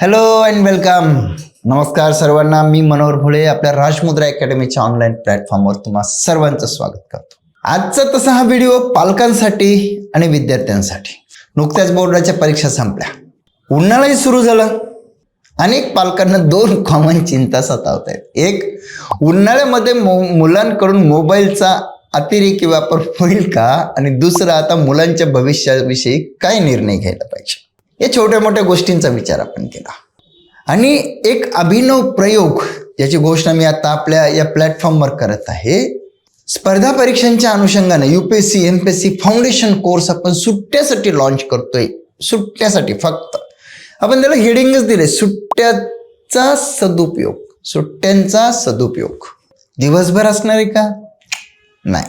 Hello and welcome नमस्कार सर्वांना. मी मनोहर भुळे आपल्या राजमुद्रा अकॅडमीच्या ऑनलाईन प्लॅटफॉर्मवर तुम्हा सर्वांचं स्वागत करतो. आजचा तसा हा व्हिडिओ पालकांसाठी आणि विद्यार्थ्यांसाठी. नुकत्याच बोर्डाच्या परीक्षा संपल्या. उन्हाळाही सुरू झाला. अनेक पालकांना दोन कॉमन चिंता सतावत आहेत. एक उन्हाळ्यामध्ये मो मुलांकडून मोबाईलचा अतिरेकी वापर होईल का? आणि दुसरं आता मुलांच्या भविष्याविषयी काय निर्णय घ्यायला पाहिजे. या छोट्या मोठ्या गोष्टींचा विचार आपण केला. आणि एक अभिनव प्रयोग याची घोषणा मी आता आपल्या या प्लॅटफॉर्मवर करत आहे. स्पर्धा परीक्षांच्या अनुषंगाने UPSC M P S C foundation course आपण सुट्ट्यासाठी लॉन्च करतोय. सुट्ट्यासाठी फक्त. आपण त्याला हेडिंगच दिले. सुट्ट्याचा सदुपयोग. सुट्ट्यांचा सदुपयोग. दिवसभर असणार आहे का? नाही.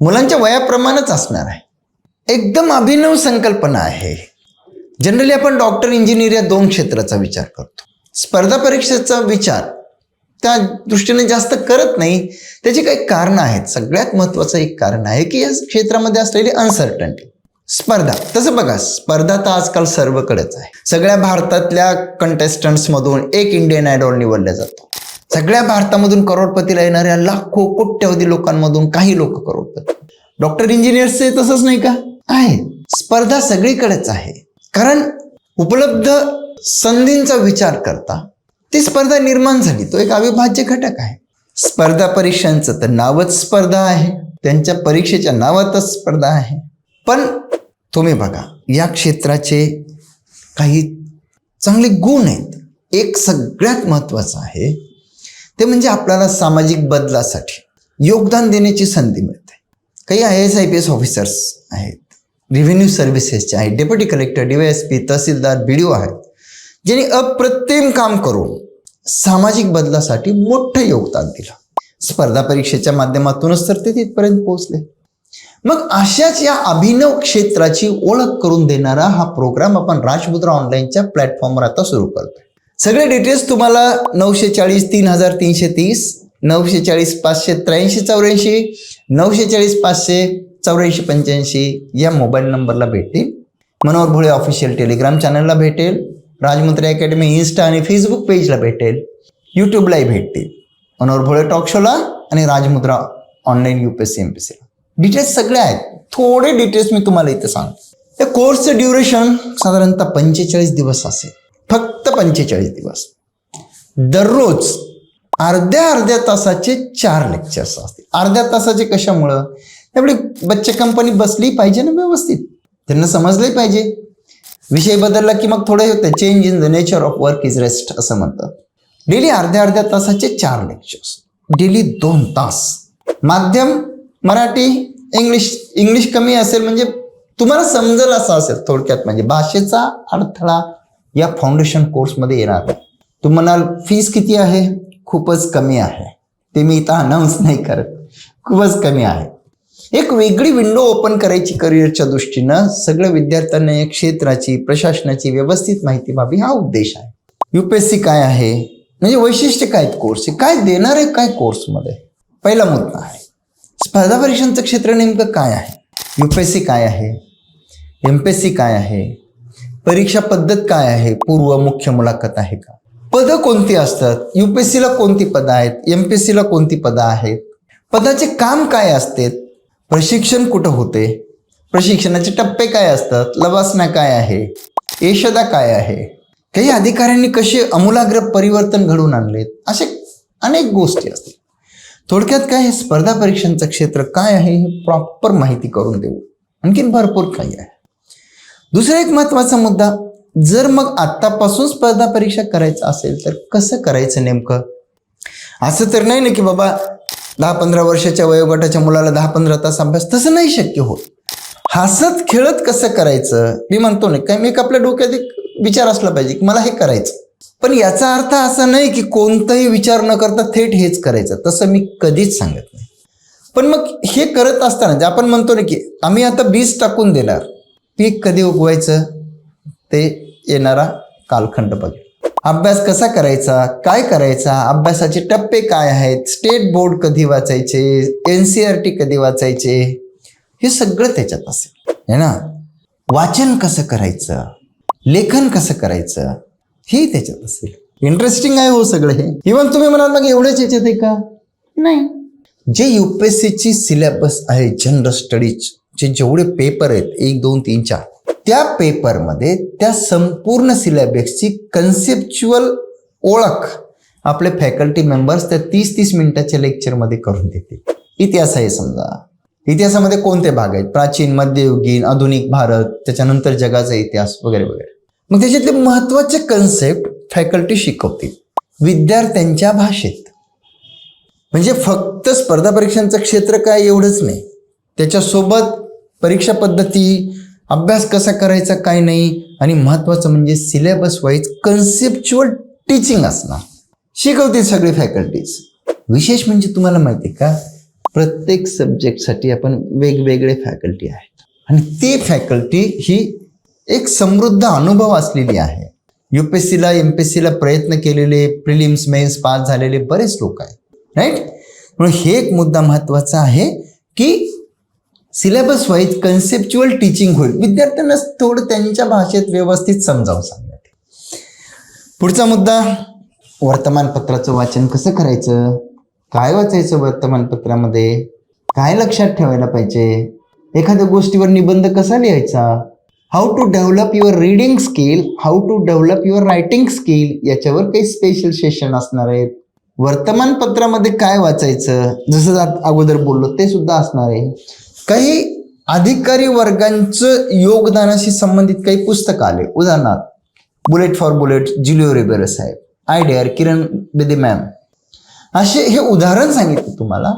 मुलांच्या वयाप्रमाणेच असणार आहे. एकदम अभिनव संकल्पना आहे. जनरली आपण डॉक्टर इंजिनियर या दोन क्षेत्राचा विचार करतो. स्पर्धा परीक्षेचा विचार त्या दृष्टीने जास्त करत नाही. त्याची काही कारणं आहेत. सगळ्यात महत्वाचं एक कारण आहे की या क्षेत्रामध्ये असलेली अनसर्टन्टी स्पर्धा. तसं बघा स्पर्धा तर आजकाल सर्वकडेच आहे. सगळ्या भारतातल्या कंटेस्टंट्समधून मधून एक इंडियन आयडॉल निवडला जातो. सगळ्या भारतामधून करोडपतीला येणाऱ्या लाखो कोट्यवधी लोकांमधून काही लोक करोडपती. डॉक्टर इंजिनियर्सचे तसंच नाही का? आहे स्पर्धा सगळीकडेच आहे. कारण उपलब्ध संधींचा विचार करता ती स्पर्धा निर्माण झाली. तो एक अविभाज्य घटक आहे. स्पर्धा परीक्षांचं तर नावच स्पर्धा आहे. त्यांच्या परीक्षेच्या नावातच स्पर्धा आहे. पण तुम्ही बघा या क्षेत्राचे काही चांगले गुण आहेत. एक सगळ्यात महत्त्वाचं आहे ते म्हणजे आपल्याला सामाजिक बदलासाठी योगदान देण्याची संधी मिळते. काही I S I P S officers आहेत. रेव्हेन्यू सर्व्हिसेसचे आहेत. Deputy collector D S P tehsildar B D O आहेत. ज्यांनी अप्रतिम काम करून सामाजिक बदलासाठी मोठं योगदान दिलं. स्पर्धा परीक्षेच्या माध्यमातूनच तर ते तिथपर्यंत पोहोचले. मग अशाच या अभिनव क्षेत्राची ओळख करून देणारा हा प्रोग्राम आपण राजमुद्रा ऑनलाईनच्या प्लॅटफॉर्मवर आता सुरू करतोय. सगळे डिटेल्स तुम्हाला नऊशे चाळीस तीन हजार तीनशे तीस नऊशे चाळीस पाचशे त्र्याऐंशी चौऱ्याऐंशी नऊशे चाळीस पाचशे चौऱ्याऐंशी पंच्याऐंशी या मोबाईल नंबरला भेटतील. मनोहर भोळे ऑफिशियल टेलिग्राम चॅनलला भेटेल. राजमुद्रा अकॅडमी इन्स्टा आणि फेसबुक पेजला भेटेल. यूट्यूबलाही भेटतील. मनोहर भोळे टॉक शोला आणि Rajmudra online U P S C M P details सगळे आहेत. थोडे डिटेल्स मी तुम्हाला इथे सांगतो. या कोर्सचं ड्युरेशन साधारणतः पंचेचाळीस दिवस असेल. फक्त पंचेचाळीस दिवस. दररोज अर्ध्या अर्ध्या तासाचे चार लेक्चर्स असतील. अर्ध्या तासाचे कशामुळं? त्यामुळे बच्चे कंपनी बसली पाहिजे ना व्यवस्थित? त्यांना समजलंही पाहिजे. विषय बदलला की मग थोडे होते. Change in the nature of work is rest असं म्हणतात. डेली अर्ध्या अर्ध्या तासाचे चार लेक्चर्स डेली दोन तास. माध्यम मराठी इंग्लिश इंग्लिश कमी असेल म्हणजे तुम्हाला समजेल असं असेल थोडक्यात. म्हणजे भाषेचा अडथळा या फाउंडेशन कोर्समध्ये येणार तू म्हणाल फीस किती आहे? खूपच कमी आहे. ते मी इथं अनाऊन्स नाही करत. खूपच कमी आहे. एक वेगळी विंडो ओपन करायची करिअरच्या दृष्टीनं सगळ्या विद्यार्थ्यांना या क्षेत्राची प्रशासनाची व्यवस्थित माहिती व्हावी हा उद्देश आहे. युपीएससी काय आहे? म्हणजे वैशिष्ट्य काय आहेत कोर्स काय देणार आहे काय कोर्समध्ये पहिला मुद्दा आहे. स्पर्धा परीक्षांचं क्षेत्र नेमकं काय आहे? युपीएससी काय आहे? एम पी एस सी काय आहे? परीक्षा पद्धत काय आहे? पूर्व मुख्य मुलाखत आहे का? पदं कोणती असतात? युपीएससीला कोणती पदं आहेत? एम पी एस सीला कोणती पदं आहेत? पदाचे काम काय असते प्रशिक्षण कुठं होते? प्रशिक्षणाचे टप्पे काय असतात? लवासना काय आहे? यशदा काय आहे? काही अधिकाऱ्यांनी कसे अमूलाग्र परिवर्तन घडवून आणलेत? असे अनेक गोष्टी असतील थोडक्यात काय हे स्पर्धा परीक्षांचं क्षेत्र काय आहे? हे प्रॉपर माहिती करून देऊ. आणखीन भरपूर काही आहे. दुसरा एक महत्त्वाचा मुद्दा जर मग आत्तापासून स्पर्धा परीक्षा करायचं असेल तर कसं करायचं नेमकं? असं तर नाही ना की बाबा दहा पंधरा वर्षाच्या वयोगटाच्या मुलाला दहा पंधरा तास अभ्यास तसं नाही शक्य होत. हसत खेळत कसं करायचं? मी म्हणतो नाही काय मी एक आपल्या डोक्यात एक विचार असला पाहिजे की मला हे करायचं. पण याचा अर्थ असा नाही की कोणताही विचार न करता थेट हेच करायचं. तसं मी कधीच सांगत नाही. पण मग हे करत असताना जे आपण म्हणतो ना की आम्ही आता बीज टाकून देणार पीक कधी उगवायचं? ते येणारा कालखंड बघेल. अभ्यास कसा करायचा? काय करायचा? अभ्यासाचे टप्पे काय आहेत? स्टेट बोर्ड कधी वाचायचे? एन सी आर टी कधी वाचायचे? हे सगळं त्याच्यात असेल. है ना? वाचन कसं करायचं? लेखन कसं करायचं? हे त्याच्यात असेल. इंटरेस्टिंग आहे हो सगळं हे. इव्हन तुम्ही म्हणाल मग एवढ्याच याच्यात आहे का? नाही. जे युपीएससीची सिलेबस आहे जनरल स्टडीजचे जेवढे पेपर आहेत एक दोन तीन चार त्या पेपरमध्ये त्या संपूर्ण सिलेबसची कन्सेप्च्युअल ओळख आपले फॅकल्टी मेंबर्स त्या तीस तीस मिनिटाच्या लेक्चरमध्ये करून देतील. इतिहास आहे समजा. इतिहासामध्ये कोणते भाग आहेत? प्राचीन मध्ययुगीन आधुनिक भारत त्याच्यानंतर जगाचा इतिहास वगैरे वगैरे. मग त्याच्यातले महत्त्वाचे कन्सेप्ट फॅकल्टी शिकवतील. विद्यार्थ्यांच्या भाषेत. म्हणजे फक्त स्पर्धा परीक्षांचं क्षेत्र काय एवढंच नाही. त्याच्यासोबत परीक्षा पद्धती अभ्यास कसा करायचा काय नाही? आणि महत्त्वाचं म्हणजे सिलेबस वाईज कन्सेप्च्युअल टीचिंग असणार. शिकवतील सगळे फॅकल्टीज विशेष म्हणजे तुम्हाला माहिती आहे का? प्रत्येक सब्जेक्टसाठी आपण वेगवेगळे फॅकल्टी आहेत. आणि ती फॅकल्टी ही एक समृद्ध अनुभव असलेली आहे. यू पी एस सीला एम पी एस सीला प्रयत्न केलेले प्रिलिम्स मेन्स पास झालेले बरेच लोक आहेत. राईट म्हणून हे एक मुद्दा महत्त्वाचा आहे की सिलेबस वाईज कन्सेप्च्युअल टीचिंग होईल. विद्यार्थ्यांना थोडं त्यांच्या भाषेत व्यवस्थित समजावून सांगण्यात पुढचा मुद्दा वर्तमानपत्राचं वाचन कसं करायचं? काय वाचायचं वर्तमानपत्रामध्ये? काय लक्षात ठेवायला पाहिजे? एखाद्या गोष्टीवर निबंध कसा लिहायचा? How to develop your reading skill how to develop your writing skill याच्यावर काही स्पेशल सेशन असणार आहेत. वर्तमानपत्रामध्ये काय वाचायचं? जसं अगोदर बोललो ते सुद्धा असणार आहे. काही अधिकारी वर्गांचं योगदानाशी संबंधित काही पुस्तकं आले. उदाहरणार्थ bullet for bullet Julio Ribeiro Saheb I dare Kiran Bedi ma'am. असे हे उदाहरण सांगितलं तुम्हाला.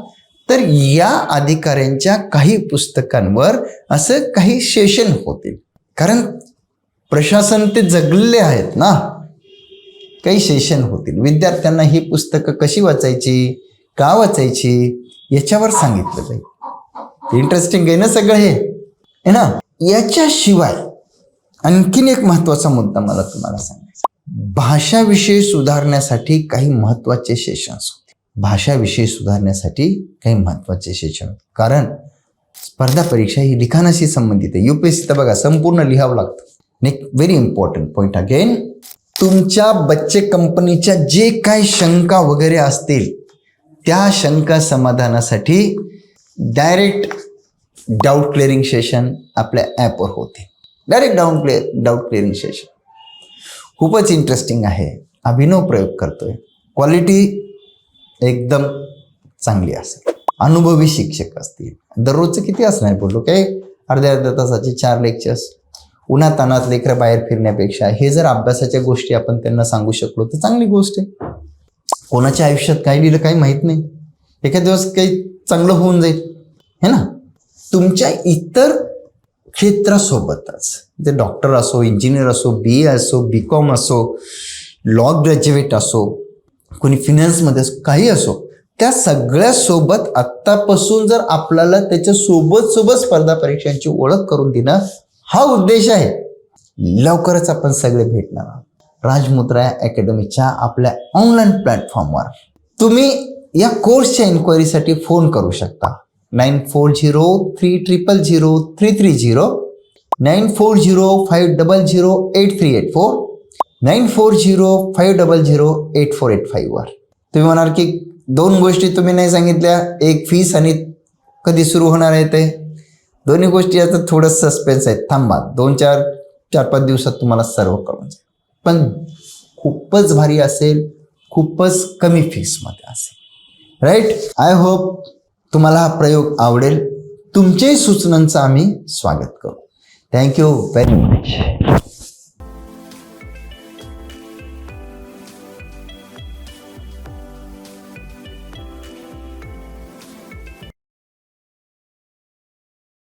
तर या अधिकाऱ्यांच्या काही पुस्तकांवर असं काही सेशन होतील कारण प्रशासन ते जगलेले आहेत ना. काही सेशन होतील. विद्यार्थ्यांना ही पुस्तकं कशी वाचायची का वाचायची याच्यावर सांगितलं जाईल. इंटरेस्टिंग आहे ना सगळं हे? आहे ना? याच्याशिवाय आणखीन एक महत्त्वाचा मुद्दा मला तुम्हाला सांगायचा भाषाविषयी सुधारण्यासाठी काही महत्त्वाचे सेशन्स होते. भाषाविषयी सुधारण्यासाठी काही महत्त्वाचे सेशन कारण स्पर्धा परीक्षा ही लिखाणाशी संबंधित आहे. युपीएससी तर बघा संपूर्ण लिहावं लागतं. एक व्हेरी इम्पॉर्टंट पॉईंट अगेन तुमच्या बच्चे कंपनीच्या जे काही शंका वगैरे असतील त्या शंका समाधानासाठी डायरेक्ट डाऊट क्लिअरिंग सेशन आपल्या ॲपवर होते. Direct down clear doubt clearing session. खूपच इंटरेस्टिंग आहे. अभिनव प्रयोग करतोय. क्वालिटी एकदम चांगली असेल. अनुभवी शिक्षक असतील. दररोजचं किती असणार बोललो काय अर्ध्या अर्ध्या तासाचे चार लेक्चर्स उन्हातानात लेकरं बाहेर फिरण्यापेक्षा हे जर अभ्यासाच्या गोष्टी आपण त्यांना सांगू शकलो तर चांगली गोष्ट आहे. कोणाच्या आयुष्यात काय लिहिलं काही माहीत नाही. एखाद दिवस काही चांगलं होऊन जाईल. है ना? तुमच्या इतर क्षेत्रासोबतच जे डॉक्टर असो इंजिनियर असो बी ए असो बी कॉम असो लॉ ग्रॅज्युएट असो कोणी फिनान्समध्ये असो काही असो त्या सगळ्यासोबत आत्तापासून जर आपल्याला त्याच्या सोबत सोबत स्पर्धा परीक्षांची ओळख करून देणं हा उद्देश आहे लवकरच आपण सगळे भेटणार आहोत. राजमुद्रा अकॅडमीच्या आपल्या ऑनलाईन प्लॅटफॉर्मवर तुम्ही या कोर्सच्या इन्क्वायरीसाठी फोन करू शकता. Nine four zero three triple zero three three zero nine four zero five double zero eight three eight four nine four zero five double zero eight four eight फाईव्हवर तुम्ही म्हणाल की दोन गोष्टी तुम्ही नाही सांगितल्या एक फीस आणि कधी सुरू होणार आहे ते दोन्ही गोष्टी आता थोडं सस्पेन्स आहेत थांबा दोन चार चार पाच दिवसात तुम्हाला सर्व कळून जाईल पण खूपच भारी असेल खूपच कमी फीसमध्ये असेल राईट आय होप तुम्हाला हा प्रयोग आवडेल. तुमच्याही सूचनांचं आम्ही स्वागत करू. Thank you very much